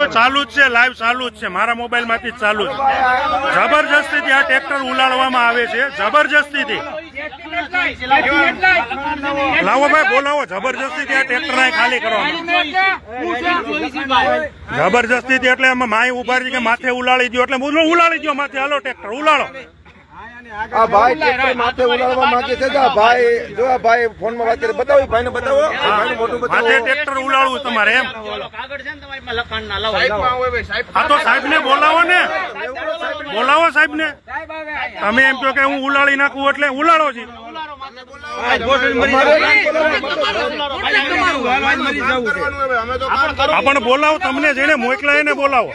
ચાલુ જ છે લાઈવ ચાલુ જ છે, મારા મોબાઈલમાંથી ચાલુ છે. જબરજસ્તીથી આ ટ્રેક્ટર ઉલાડવામાં આવે છે, જબરજસ્તીથી. લાવો ભાઈ, બોલાવો, જબરજસ્તીથી આ ટ્રેક્ટર ખાલી કરવામાં. જબરજસ્તીથી એટલે માય ઊભા રહી કે માથે ઉલાડી દો એટલે ઉલાડી દો માથે. હાલો ટ્રેક્ટર ઉલાડો આ ભાઈ ટ્રેક્ટર માથે ઉલાડવા માંગે છે આ ભાઈ જો આ ભાઈ ફોનમાં વાત કરે બતાવો ભાઈને બતાવો. આ ભાઈનું મોઢું બતાવો. ટ્રેક્ટર ઉલાડવું તમારે એમ. કાગળ છે ને તમારી લખાણ ના લાવો. આ તો સાહેબ ને બોલાવો ને બોલાવો સાહેબ ને તમે એમ કહો કે હું ઉલાડી નાખું એટલે ઉલાડો જી આ પણ બોલાવો તમને જઈને મોકલા એને બોલાવો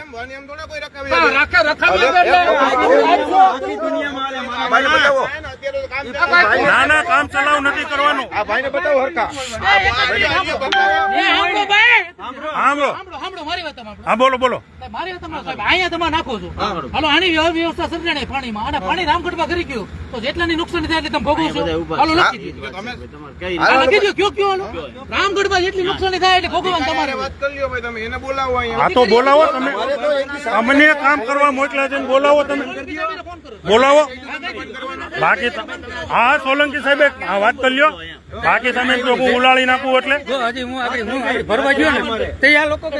ના ના કામ ચલાવ નથી કરવાનું આ ભાઈને બતાવો હરકા હા બોલો બોલો અહીંયા તમારે નાખો છો હાલો આની વ્યવ- વ્યવસ્થા સર્જાણી પાણીમાં અને પાણી રામગઢમાં કરી ગયું તો જેટલાની નુકસાન થાય એટલે તમે ભોગવો છો હાલો લખી દો હા, લખી દો કયો કયો હાલો રામગઢમાં જેટલી નુકસાની થાય એટલે ભોગવવાનું તમારે હા તો બોલાવો તમે. અમને કામ કરવા મોકલા છે બોલાવો તમે. બોલાવો. બાકી હા સોલંકી સાહેબ હા વાત કરી લ્યો. બાકી તમે લોકો હું ઉલાળી નાખો એટલે? હજી હું આગળ હું ભરવા ગયો ને તે આ લોકો કે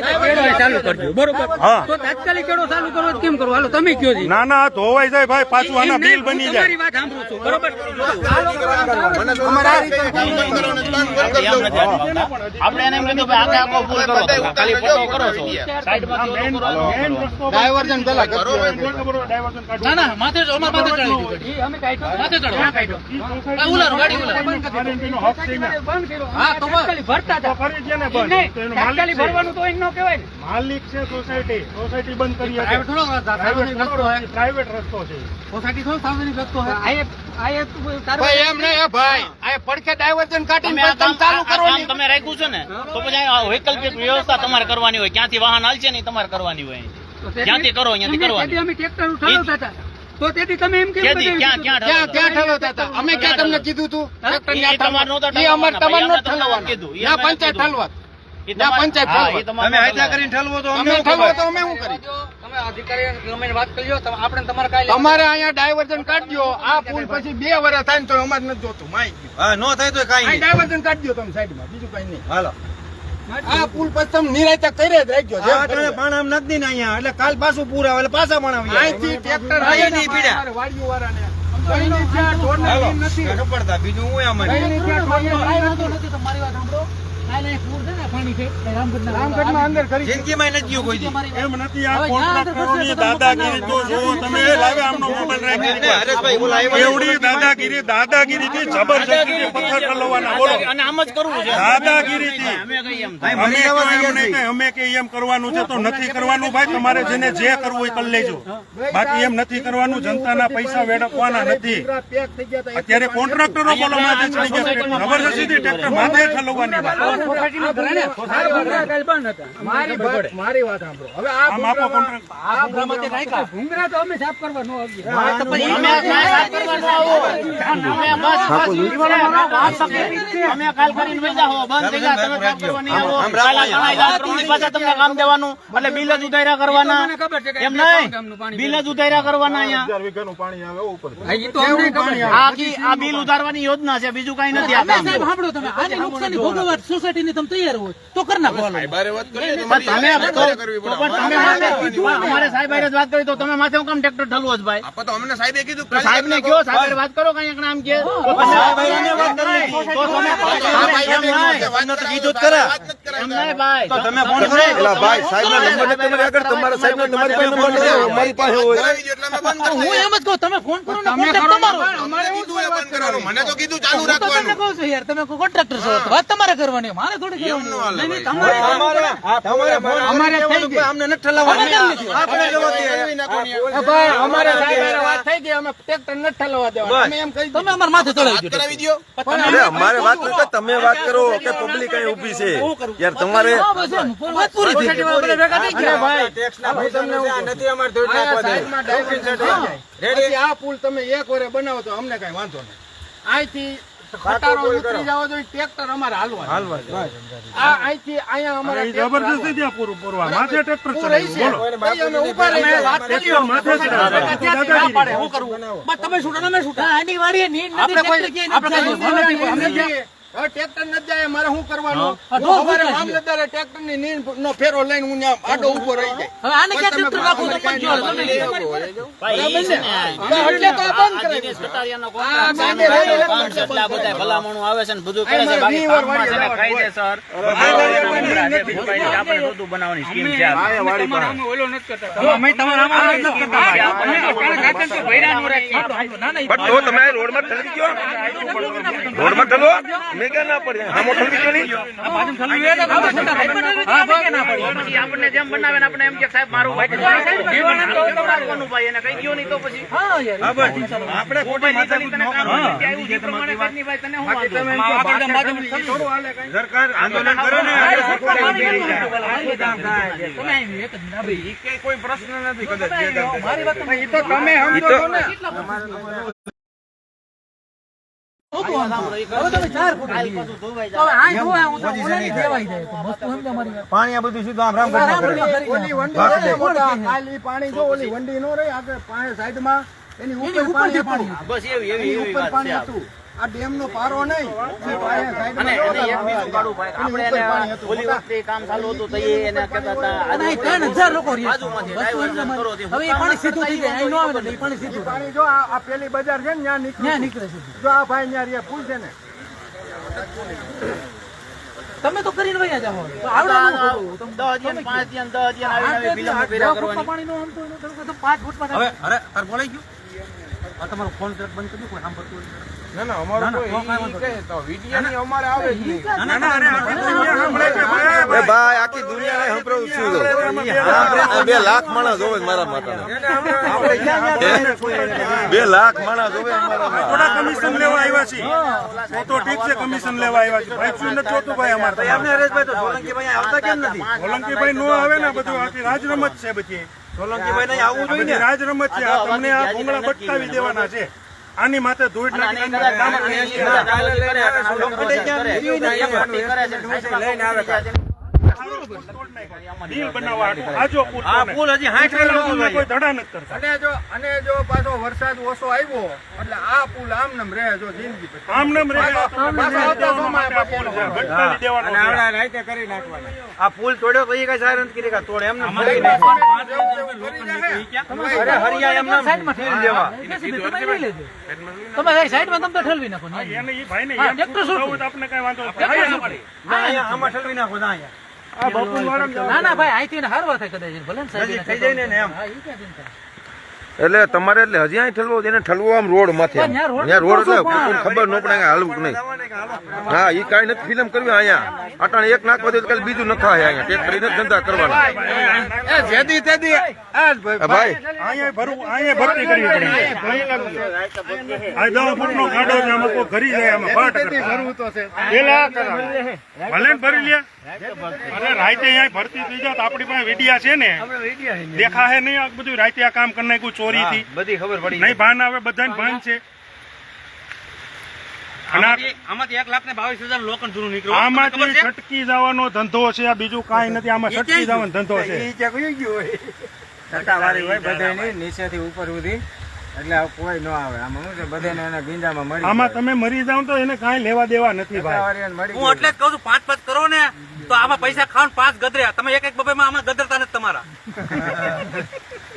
ચાલુ કરજો. બરોબર? હા. તો તાત્કાલિક કેડો ચાલુ કરો કેમ કરો હાલો તમે કયો જી ના ના ધોવાઈ જાય ભાઈ પાછું આના બિલ બની જાય. તમારી વાત સાંભળું છું બરોબર? આપણે એને એમ કીધું કે આખે આખો ફૂલ કરો ખાલી ફોટો કરો છો. સાઈડમાં થી રસ્તો ડાયવર્ઝન પેલા કરો. ડાયવર્ઝન કાઢો ના ના માથે ચડો, અમારે માથે ચડાવી દો ગાડી. માથે ચડો આ ઉલાર ગાડી ઉલારો. હા તો ભરતા હતા. કરી છે ને બંધ. નહીં, તો એનો તાત્કાલિક ભરવાનું તો એમ કહેવાય. માલિક છે સોસાયટી. સોસાયટી બંધ કરી પ્રાઇવેટ થોડો સાર્વજનિક રસ્તો હે. પ્રાઇવેટ રસ્તો છે. સોસાયટી થોડો સાર્વજનિક રસ્તો હે. આયે- આયે તું તારું- તમે આ રાખ્યું છે ને તો પછી વૈકલ્પિક વ્યવસ્થા તમારે કરવાની હોય. ક્યાંથી વાહન હાલશે નહીં તમારે કરવાની હોય. ક્યાંથી કરો, અહીંયાથી કરવાની. અમે ટ્રેક્ટર ઉઠાવતા હતા. તો તેથી તમે એમ કેમ? ક્યાં ક્યાં ક્યાં ઠલવતા હતા? અમે ક્યાં તમને કીધું તું? ઈ તમારે નો ઠલવવાના. ભાઈ, એમને તમને નથી કીધું. ઈ એમને નથી કીધું. ઈ તમારે- હા, ઈ તમારે ઠલવો તો તમે ઠલવો તો અમે શું કરી તમે અધિકારી વાત કરી લો તમે- આપણે તમારે કાંઈ અમારે અહીંયા ડાયવર્ઝન કાઢજો. આ પુલ પછી બે વર્ષ થાય ને તો અમારે નથી જોતું. માહિતી હા નો થાય તો કાઈ આ ડાયવર્ઝન કાઢજો તમે સાઈડમાં. બીજું કઈ નહીં. હાલો. આ પુલ પછી તમે નિરાયતા કરી જ રાખજો કરી. પાણ આમ નથી ને અહીંયા એટલે કાલ પાછું પૂર આવે એટલે પાછા પણ આવી અહીંથી ટ્રેક્ટર આવી નહીં પીડ્યા. વાડીઓ વાળાને બીજું હું એમ વાંધો વાત સાંભળો જિંદગીમાં નથી ગયું કોઈ એમ નથી આ દાદાગીરી તો જો તમે લાવે આમનો મોબાઈલ રાખી એવડી દાદાગીરી થી જબરજસ્તી પથ્થર ઠલવવાના બોલો. અને આમ જ કરવું છે. દાદાગીરીથી. અમે કહીએ અમે તો એમ નહીં કે અમે કે એમ કરવાનું છે તો નથી કરવાનું ભાઈ તમારે જેને જે કરવું એ કરી લેજો. બાકી એમ નથી કરવાનું જનતાના પૈસા વેડકવાના નથી. અત્યારે કોન્ટ્રાક્ટરો બોલો માથે ચડી ગયા જબરજસ્તીથી ટ્રેક્ટર માથે ઠલવવાની વાત. સોસાયટીના ઘરે ને, સોસાયટીના ઘરે કાંઈ બંધ હતા. મારી વાત સાંભળો. હવે આ આમ આપો ભૂંગરામાં- કોન્ટ્રાક્ટ આ ભૂંગરામાં રાખ્યા. ભૂંગરા તો અમે સાફ કરવા અમે આ કાંઈ વાત કરવા ન આવો. અમે બસ અમે કાલ કરીને વઈ જાઓ. બંધ થઈ ગયા. તમે કામ આવો. પાછા તમને કામ દેવાનું. એટલે બિલ જ ઉતાર્યા કરવાના. મને ખબર છે કે એમ નહીં. બિલ જ ઉતાર્યા કરવાના અહીંયા. પાણી આવે ઉપર હા, ઈ તો અમને ખબર છે. આ બિલ ઉતારવાની યોજના છે. બીજું કઈ નથી સાંભળો તમે. આની નુકસાની ભોગવવા સોસાયટીની તમે તૈયાર હોય તો કરી નાખો. તો તો અમારે સાહેબ જ વાત કરી તો તમે માથે હું કામ ટ્રેક્ટર ઠલવો જ ભાઈ? અમને સાહેબે કીધું સાહેબ ને કયો સાહેબ વાત કરો કઈ આમ કે. તો હારે વાત કરી. તો તમે એમ નહીં. એમ નહીં ભાઈ. તો તમે ફોન કરો. એલા ભાઈ સાહેબ નંબર તમારી આગળ તમારા સાહેબ તમારી પાસે નંબર નથી અમારી પાસે હોય. હું એમ જ કહું તમે ફોન કરો ને કોન્ટેક્ટ તમારો. મને તો કીધું હું તો તમને કહું છું યાર તમે કોન્ટ્રાક્ટર છો વાત તમારે કરવાની મારે થોડી કરવાની નહીં, નહીં, તમારે તમારે ફોન અમારે થઈ ગઈ. અમને નથી ઠલવવાનું. અમે કરી આપણે જવા દઈએ. ભાઈ અમારે સાહેબ વાત થઈ ગઈ અમે ટ્રેક્ટર નથી ઠલવવા દેવા અમે એમ કહી તમે અમારા માથે ચડાવી દો અરે અમારે વાત નથી તમે વાત કરો કે પબ્લિક અહીં ઊભી છે. યાર તમારે. આ પુલ તમે એક વરે બનાવો તો અમને કઈ વાંધો નહીં. અહીંથી ખટારો ઉતરી જવો જોઈએ ટ્રેક્ટર અમારે હાલવા આ અહીંથી અહીંયા અમારે જબરદસ્તી ત્યાં પૂરું પૂરવા. માથે ટ્રેક્ટર ચલાવ્યું. બોલો. અમે ઊભા રહી વાત કરી માથે જ દાદાગીરી. હું કરવું બસ તમે શું તમે શું આની વાડીએ નીંદ નથી, આપણે કોઈ- આપણે કોઈ- જતું. અમે હવે ટ્રેક્ટર નથી જાય મારે શું કરવાનું? તો અમારે મામલતદારે ટ્રેક્ટરની નીંદ નો ફેરો લઈને હું આડો ઊભો રહી જાય. હવે આને ક્યાં ટ્રેક્ટર રાખો? તો પણ જો, તમે ભાઈ, ને, એટલે તો આ બંધ કરાવ્યું. દિનેશ કટારિયાનો છે, બાંધે રહેલા કામ છે, એટલે બધા ભલામણો આવે છે ને બધું કરે છે. મારે બાકી કામમાં છે ને વાળી કાયદેસર બીજું કાંઈ આપણે બધું બનાવવાની સ્કીમ છે આ. પણ તો તમે રોડમાં ઠલવી ગયો. રોડમાં ઠલવો મેં ક્યાં ના પડી. આમો ઠલવી ચડી આપણને જેમ બનાવે ને આપણે એમ કે સાહેબ મારું ભાઈ છે. ભાઈ એને કઈ ગયો નહીં તો પછી. આપણે તને સરકાર આંદોલન કરે ને કોઈ પ્રશ્ન નથી કદાચ તમે સમજો છો ને. પાણી આ બધું સીધું આમ રામ પાણી જો ઓલી વંડી નો રહી આગળ સાઈડમાં એની ઉપર પાણી બસ એવી એવી એની એવી ઉપર વાત પાણી હતું. આ ડેમ નો પારો નહીં. જે અને એને જો એક બીજું કાઢવું ભાઈ. આપણે એની ઉપર પાણી એને હતું. ઓલી વખતે કામ ચાલુ હતું તો એને કહેતા હતા અને અહીં આજુ- ત્રણ હજાર લોકો રહે છે. બાજુમાંથી બસો એમ diversion કરો તમારે- તે હવે એ પાણી સીધું થઈ જાય. અહીં ન આવે ને એ પાણી સીધું પાણી જો આ આ પેલી બજાર છે ને ત્યાં નીકળે ત્યાં નીકળે સીધું જો આ ભાઈ ત્યાં રહ્યા પુલ છે ને. તમે તો કરીને વયા જાઓ. તો આ- આવડે આ- ન કરું. તમે- દસ દિન, પાંચ દિન, દસ દિન તો તો ના ના અમારો અમારે ભાઈ આખી દુનિયા સંભળાવું છું બે લાખ માણસ જોવે મારા માતા બે લાખ માણસ જોવે છે થોડા કમિશન લેવા આવ્યા છીએ તો તો ઠીક છે કમિશન લેવા આવ્યા છે ભાઈ શું નથી જોતું ભાઈ અમારે સોલંકીભાઈ નો આવે ને બધું આખી રાજ રમત છે બધી સોલંકીભાઈ નહીં આવવું જોઈએ રાજરમત છે આ તમને આ ભૂંગળા બટકાવી દેવાના છે આની માથે ધૂળ નાખી ડીલ બનાવવા આજો પુલ તમે. પુલને કોઈ ધડા નથી કરતા અને જો અને જો પાછો વરસાદ ઓછો આવ્યો એટલે આ પુલ આમ નામ રહે જો જિંદગી પછી. આમ નામ રહે પાછો આ પુલ છે. બટકાવી દેવાનો છે. આ પુલ તોડ્યો તો કઈ સારું નથી કરી તોડે એમને સાઈડમાં ઠેલવી દેવા. તમે લઈ લેજો. તમે સાઈડમાં તમે તો ઠેલવી નાખો ને. એને ઈ ભાઈને હા, ટ્રેક્ટર શું? આપણે કઈ વાંધો? આમાં ઠલવી નાખો ના અહીંયા આ ના ના ભાઈ અહીંથી હારવા થાય કદાચ ભલે ને થઈ જાય ને એમ. હા, એ ક્યાં ચિંતા. એટલે તમારે એટલે હજી અહીં ઠલવો એને ઠલવો આમ રોડ માથે. ત્યાં રોડ એટલે ખબર ન પડે હાલવું કે નહીં. હા એ કાંઈ નથી ફિલ્મ કરવી અહીંયા. અટાણે એક નાખવા દે કાલે બીજું હે અહીંયા. ટેક કરીને ધંધા કરવાના. જેદી તેદી. ભાઈ અહીંયા ભરવું અહીંયા ભરતી કરવી પડે આ દવા ફૂટનો ખાડો છે આમાં કોઈ ઘરી જાય આમાં ફાટ કરતા. ભરવું તો છે. પેલા ભલે ભરી લે. અરે અહીંયા ભરતી થઈ જાવ આપણી પાસે વેડિયા છે ને. દેખા હે નહીં આ બધું. રાતે આ કામ કરી નાખ્યું ચોરીથી. બધી ખબર પડી નહીં ભાન આવે બધાને ભાન છે. આમાંથી એક લાખ ને બાવીસ હજાર લોકન જૂનું નીકળ્યું. આમાંથી છટકી જવાનો ધંધો છે આ બીજું કાંઈ નથી આમાં છટકી જવાનો ધંધો છે. ટકાવારી હોય. બધાની નીચેથી ઉપર સુધી. એટલે કોઈ ન આવે. આમાં શું છે? બધાને એના ગીંજામાં મળી આમાં તમે મરી જાવ તો એને કાંઈ લેવા દેવા નથી ભાઈ. હું એટલે જ કહું છું પાંચ પાંચ કરો ને તો આમાં પૈસા ખાવ પાંચ ગદર્યા તમે એક એક બબેમાં આમાં ગદરતા નથી તમારા.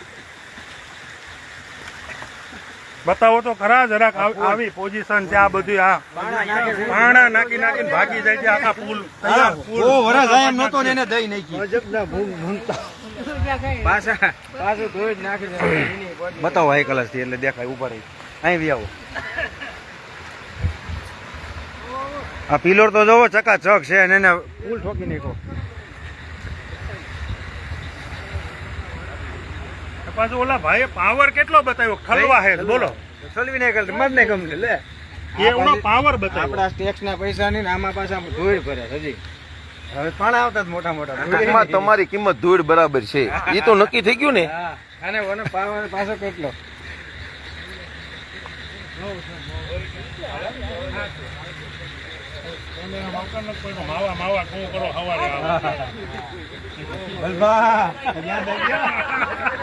બતાવો તો ખરા જરાક આવ- આવી પોઝિશન છે આ બધું આ પાણા નાખી નાખીને ભાગી જાય છે આખા પુલ. નાખી દે એની બતાવો હાઈ કલરથી એટલે દેખાય ઉપર અહીં બી આવો. આ પિલોર તો જોવો ચકાચક છે અને એને પુલ ઠોકી નાખો પાછું ઓલા ભાઈએ પાવર કેટલો બતાવ્યો? ખલવા હે બોલો. ખલવી ને કરતી મત ને ગમતી લે એવડો પાવર બતાવ્યો. આપણા ટેક્સ ના પૈસા ની આમાં પાછા ધોઈ ભરે હજી. હવે પણ આવતા જ મોટા મોટા. તમારી કિંમત ધૂળ બરાબર છે. એ તો નક્કી થઈ ગયું ને? અને ઓનો પાવર પાછો કેટલો? માવા માવા કરો હવારે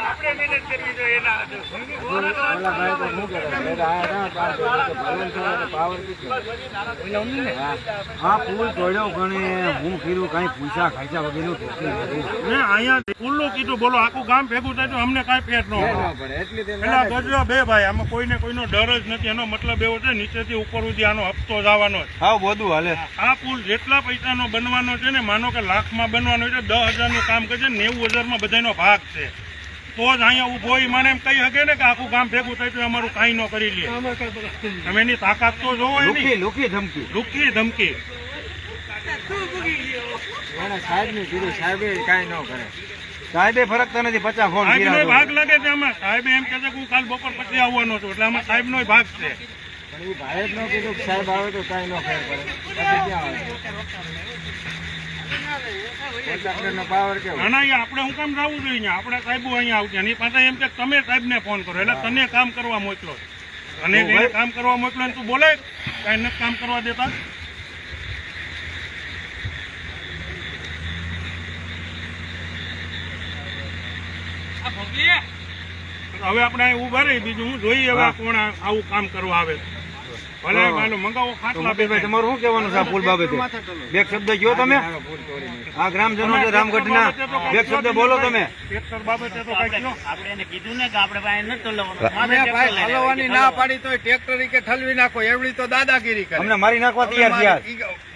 આપણે મહેનત કરવી જોઈએ એના? હા. પુલ તોડ્યો ગણે હું કીધું કઈ પૂછા ખાઈસા વગેરે ઠોકી નથી. ને અહીંયા કીધું બોલો આખું ગામ ભેગું થાય તો અમને કાંઈ ફેર ન પેલા ગજવા બે ભાઈ આમાં કોઈને કોઈનો ડર જ નથી એનો મતલબ એવો છે નીચેથી ઉપર સુધી આનો હપ્તો જવાનો છે. હા બધું હાલે. આ પુલ જેટલા પૈસાનો બનવાનો છે ને માનો કે લાખમાં બનવાનો છે દસ હજારનું કામ કરશે નેવું હજારમાં બધાનો ભાગ છે. તો જ અહીંયા ઊભો હોય મને એમ કહી શકે ને કે આખું ગામ ભેગું થાય તો અમારું કાંઈ ન કરી લે. તમે એની તાકાત તો જોવો એની. લુખી ધમકી. લુકી ધમકી. સાહેબની કીધું સાહેબે કાંઈ ન કરે. સાહેબે ફરકતા નથી પચાસ ફોન ભાગ લાગે છે આમાં. સાહેબ એમ કે છે કે હું કાલ બપોર પછી આવવાનો છું એટલે આમાં સાહેબનો ભાગ છે. પણ એ ભાઈએ જ ન કીધું કે સાહેબ આવે તો કાંઈ ન ફેર પડે પછી ક્યાં આવે કોન્ટ્રાક્ટરનો પાવર કેવો ના ના આપણે હું કામ જવું જોઈએ આપણે સાહેબો અહીંયા આવશે. એની પાસે એમ કે તમે સાહેબને ફોન કરો એટલે તને કામ કરવા મોકલો. અને કામ કરવા મોકલો તું બોલે કાંઈ નથી કામ કરવા દેતા. હવે આપણે અહીં ઊભા રહી બીજું હું જોઈએ હવે કોણ આવું કામ કરવા આવે. તમારું શું કહેવાનું છે આ પુલ બાબતે? બે શબ્દ કયો તમે? આ ગ્રામજનો છે રામગઢના. બે શબ્દ બોલો તમે. ટ્રેક્ટર બાબતે તો કઈ કયો? આપણે એને કીધું ને કે આપણે પાસે નથી ચલાવવાનું અમે ભાઈ હલવાની ના પાડી તોય ટ્રેક્ટર કે ઠલવી નાખો એવડી તો દાદાગીરી કરે. અમને મારી નાખવા તૈયાર થયા.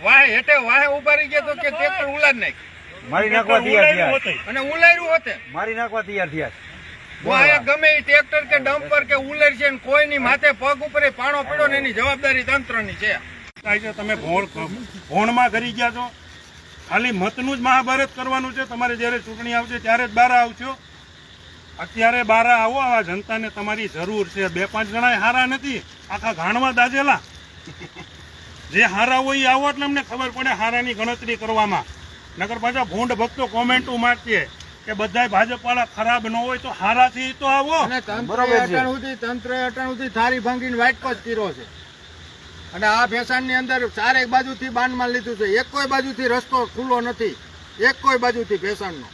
વાહે હેઠે વાહે ઊભા રહી ગયા તો કે ટ્રેક્ટર ઉલાડ નાખ. મારી નાખવા તૈયાર થયા. અને ઉલાર્યું હોતે. મારી નાખવા તૈયાર થયા. ગમે ટ્રેક્ટર કે ડમ્પર કે ઉલેર છે કોઈની માથે પગ ઉપર પાણો પડ્યો ને એની જવાબદારી તંત્રની છે. તમે ભોણ ભોણમાં કરી ગયા છો, ખાલી મતનું જ મહાભારત કરવાનું છે. તમારે જ્યારે ચૂંટણી આવશે ત્યારે જ બારા આવશો. અત્યારે બારા આવો, આ જનતાને તમારી જરૂર છે. બે પાંચ જણા હારા નથી, આખા ઘાણમાં દાજેલા જે હારા હોય એ આવો એટલે અમને ખબર પડે હારાની ગણતરી કરવામાં. નગર પાછા ભૂંડ ભક્તો કોમેન્ટો મારશે. કે બધાય ભાજપ વાળા ખરાબ ન હોય તો હારાથી તો આવો. અટાણ સુધી થારી ભાંગીને વાઇટ જ કર્યો છે. અને આ ફેશનની અંદર ચારેક બાજુથી બાનમાં લીધું છે. એક કોઈ બાજુથી રસ્તો ખુલ્લો નથી. એક કોઈ બાજુથી ફેશનનો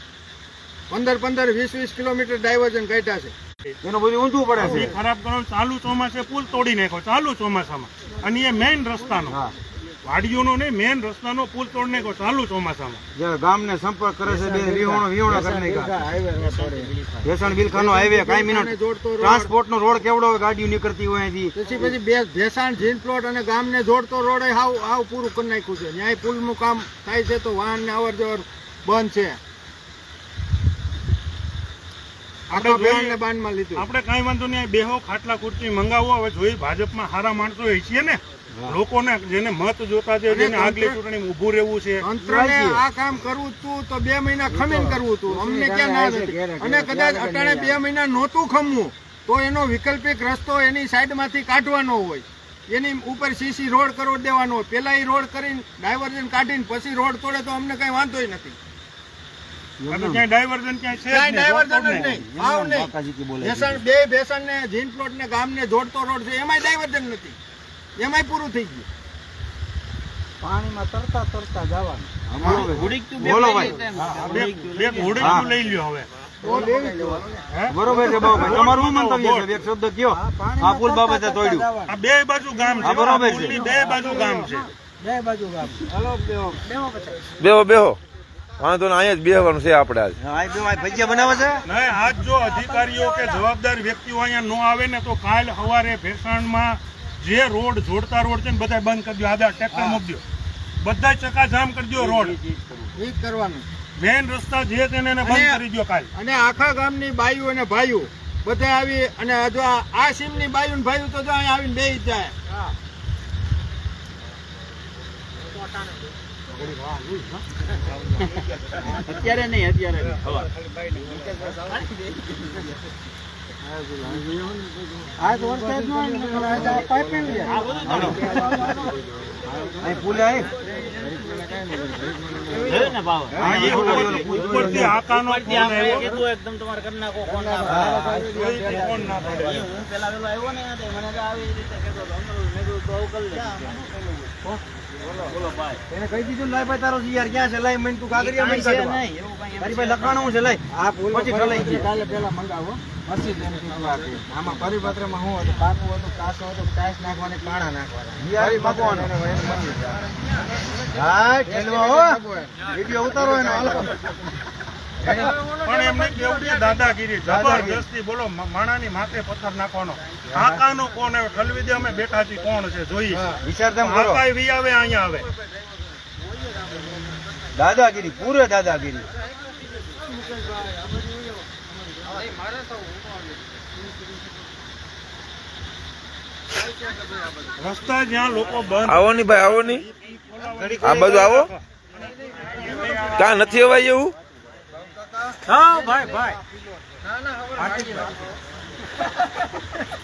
પંદર પંદર વીસ વીસ કિલોમીટર ડાયવર્ઝન કાઢ્યા છે. એનું બધું ઊંધું પડે છે. ખરાબ કરો ચાલુ ચોમાસે પુલ તોડી નાખો ચાલુ ચોમાસામાં. અને એ મેઇન રસ્તાનો. હા. વાડીઓનો નહીં મેઇન રસ્તાનો પુલ તોડને કો ચાલુ ચોમાસામાં. જ્યારે ગામને સંપર્ક કરે છે બે વિહોણો વિહોણો કરી નાખ્યા ભેસણ બિલખાનો હાઈવે કાંઈ મિનિટ ટ્રાન્સપોર્ટ નો રોડ કેવડો હોય ગાડીઓ નીકળતી હોય અહીંથી. પછી પછી બે ભેસાણ જીન પ્લોટ અને ગામને જોડતો રોડ હાવ હાવ પૂરું કરી નાખ્યું છે. ન્યાય પુલનું કામ થાય છે તો વાહન ને અવર જવર બંધ છે. આપણે કઈ લીધું. આપણે કાંઈ વાંધો નહીં બેહો ખાટલા ખુરશી મંગાવો. હવે જોઈ ભાજપમાં સારા માણસો હોય છીએ ને. લોકોને જેને મત જોતા છે જેને આગલી ચૂંટણી ઊભું રહેવું છે. તંત્રને આ કામ કરવું તું તો બે મહિના ખમીને કરવું તું. અમને ક્યાં ના અને કદાચ અટાણે બે મહિના નહોતું ખમવું તો એનો વિકલ્પિક રસ્તો એની સાઈડમાંથી કાઢવાનો હોય. એની ઉપર સીસી રોડ કરો દેવાનો હોય. પેલા એ રોડ કરીને ડાયવર્ઝન કાઢીને પછી રોડ તોડે તો અમને કઈ વાંધો નથી. બે ભેસણ ને જીન પ્લોટ ને ગામ ને જોડતો રોડ છે. એમાંય ડાયવર્ઝન નથી. એમાંય પૂરું થઈ ગયું. પાણીમાં તરતા તરતા જવાનું. બોલો ભાઈ. બે બે ઘોડીયું લઈ લ્યો હવે. બરોબર છે બાબુભાઈ તમારું શું મંતવ્ય છે? એક શબ્દ કયો? આ પુલ બાબતે તોડ્યું. આ બે બાજુ ગામ છે. હા, બરોબર આ છે. બે બાજુ ગામ. છે બેહો. બેહો વાંધો ને અહીંયા જ બેહવાનું છે આપણે આજ. આ બે ભાઈ ભજીયા બનાવે છે? નહીં આજ જો અધિકારીઓ કે જવાબદાર વ્યક્તિઓ અહીંયા ન આવે ને તો કાલ સવારે ભેસાણમાં જે રોડ જોડતા રોડ છે ને બધા બંધ કરી દો આધાર ટ્રેક્ટર મૂકી દો બધા ચકાજામ કરી દો રોડ. એ જ કરવાનું. મેન રસ્તા જે છે એને બંધ કરી દો કાલ. અને આખા ગામની બાઈઓ અને ભાઈઓ બધા આવી અને જો આ- સીમની બાઈઓ ને ભાઈઓ તો જો અહીંયા આવીને બેસી જાય. અત્યારે નહીં અત્યારે. અહીં પુલે પેલા આવ્યો ને મને આવી રીતે કીધું તો અમે મેં એને કહી દીધું લાય ભાઈ તારો યાર ક્યાં છે? લાય મને તું કાગરિયા મને કાઢવા. તારી પાસે લખાણું છે લાય. આ ફૂલ પછી ઠલાઈ કાલે પેલા મંગાવો. પછી શરૂઆત છે. આમાં પરિપત્રમાં શું હતું? પાકું હતું કાચું હતું ટાઈસ નાખવાની પાણા નાખવાના. યાર ભગવાન. હા ઠેલવા હો. વિડિયો ઉતારો એનો પણ એમને કેવું છે દાદાગીરી જબરજસ્તી બોલો માણાની માથે પથ્થર નાખવાનો. કાકાનો કોણ ઠલવી દે અમે બેઠા છીએ કોણ છે? જોઈ વિચાર કાકા વી આવે અહીંયા આવે. દાદાગીરી પૂરે દાદાગીરી. રસ્તા જ્યાં લોકો બંધ. આવો ની ભાઈ આવો ની. આ બાજુ આવો. ક્યાં નથી અવાય એવું?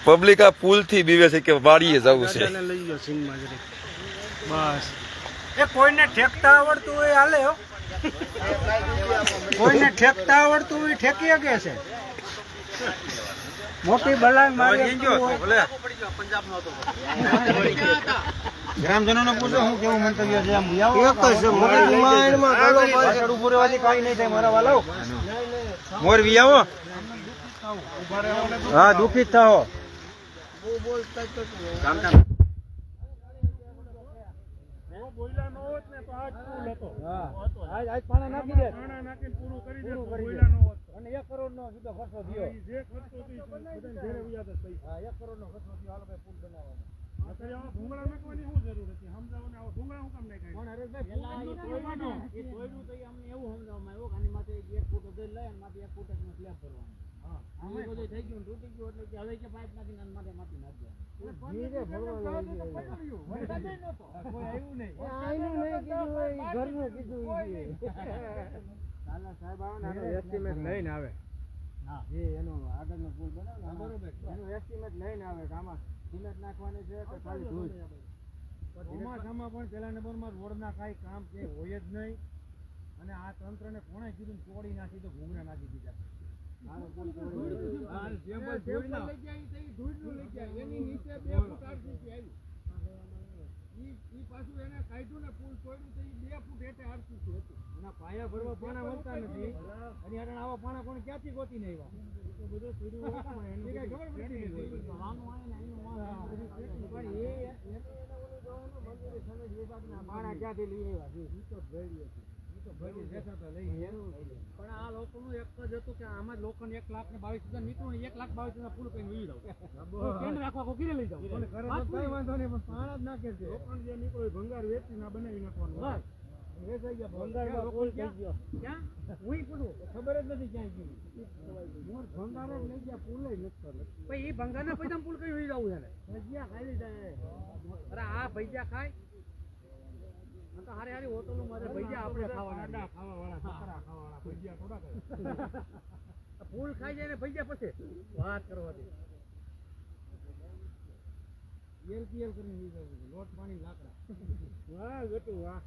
પબ્લિક આ પુલથી બીવે છે કે વાડીએ જવું છે. બસ. એ કોઈને ઠેકતા આવડતું હોય હાલે હો. કોઈને ઠેકતા આવડતું હોય ઠેકી શકે છે? મોટી બલાઈ મારી પંજાબ નો પૂછો હું કેવું મંતવ્ય છે આમ આવો પૂરેવાથી કઈ નહીં થાય મારા વાલાઓ મોર વિયાવો હા દુઃખી થાઓ બોયલા ન હોત ને તો આજ પુલ હતો આજ આજ પાણા નાખી દે પાણા નાખીને પૂરું કરી દે તો બોયલા હોત અને એક કરોડ નો સીધો ખર્ચો થયો એક કરોડ નો ખર્ચો થયો પુલ બનાવવાનો. અત્યારે આવા ભૂંગળા નાખવાની શું જરૂર હતી? સમજાવો ને આવા. ભૂંગળા શું કામ નાખાય પણ હરેશભાઈ પુલ જ નથી બનાવવાનો. એ કોયડું તો અમને એવું સમજાવવામાં આવ્યું કે આની માથે એક ફૂટ લઈ અને માથે એક ફૂટ જ સ્લેબ કરવાનો હા. એ બધું થઈ ગયું ને તૂટી ગયું એટલે કે હવે કે પાઇપ નાખીને આની માથે માટી નાખી ધીરે ભરવા લાગી. કોઈ આવ્યું નહીં. ઘરનું કીધું ઈ. એનો estimate લઈને આવે. જે એનો આગળનો પુલ બનાવે ને બરોબર. એનો લઈને આવે કે આમાં સિમેન્ટ નાખવાની છે કે ખાલી ધૂળ. ચોમાસામાં પણ પેલા નંબરમાં રોડના કાંઈ કામ કે હોય જ નહીં. અને આ તંત્રને કોણે કીધું ને તોડી નાખી તો ઘૂંઘરા નાખી દીધા. આનો પુલ તોડી બે ફૂટ બસ ધૂળ ના. પાયા ભરવા પાણા મળતા નથી. અને હારે આવા પાણા કોણ ક્યાંથી ગોતી ને આવ્યા? તો બધું કાંઈ ખબર પડતી નથી. પણ ક્યાંથી લઈ આવ્યા આ લોકોનું એક જ હતું કે આમાં લોકોને એક લાખ ને બાવીસ હજાર નીકળું એક લાખ બાવીસ હજાર પૂરું કરીને વી જાવ કેન્દ્ર રાખવા કોઈ લઈ જાવ મને કરે તો કઈ વાંધો નહીં પણ પાણા જ નાખે છે. લોખંડ જે નીકળ્યું એ ભંગાર વેચી ના બનાવી નાખવાનું. વેચાઈ ગયા ભંગારમાં કોઈ થઈ ગયો. ક્યાં? હું પૂછું. ખબર જ નથી ક્યાંય ગયું ભંગાર જ લઈ ગયા પુલે નથી એ ભંગારના પૈસા પુલ કઈ વી જવું છે ભજીયા ખાઈ લીધા અરે આ ભૈજા ખાય. તો હારે હારી હોટલો મારે ભૈજા આપણે ખાવાના ખાવા વાળા ખાવા વાળા ભજીયા થોડા ફૂલ ખાઈ જાય ને ભૈજા પછી? વાત કરવાથી. એલ પીએલ કરીને. લોટ પાણી લાકડા. વાહ ગટું વાહ.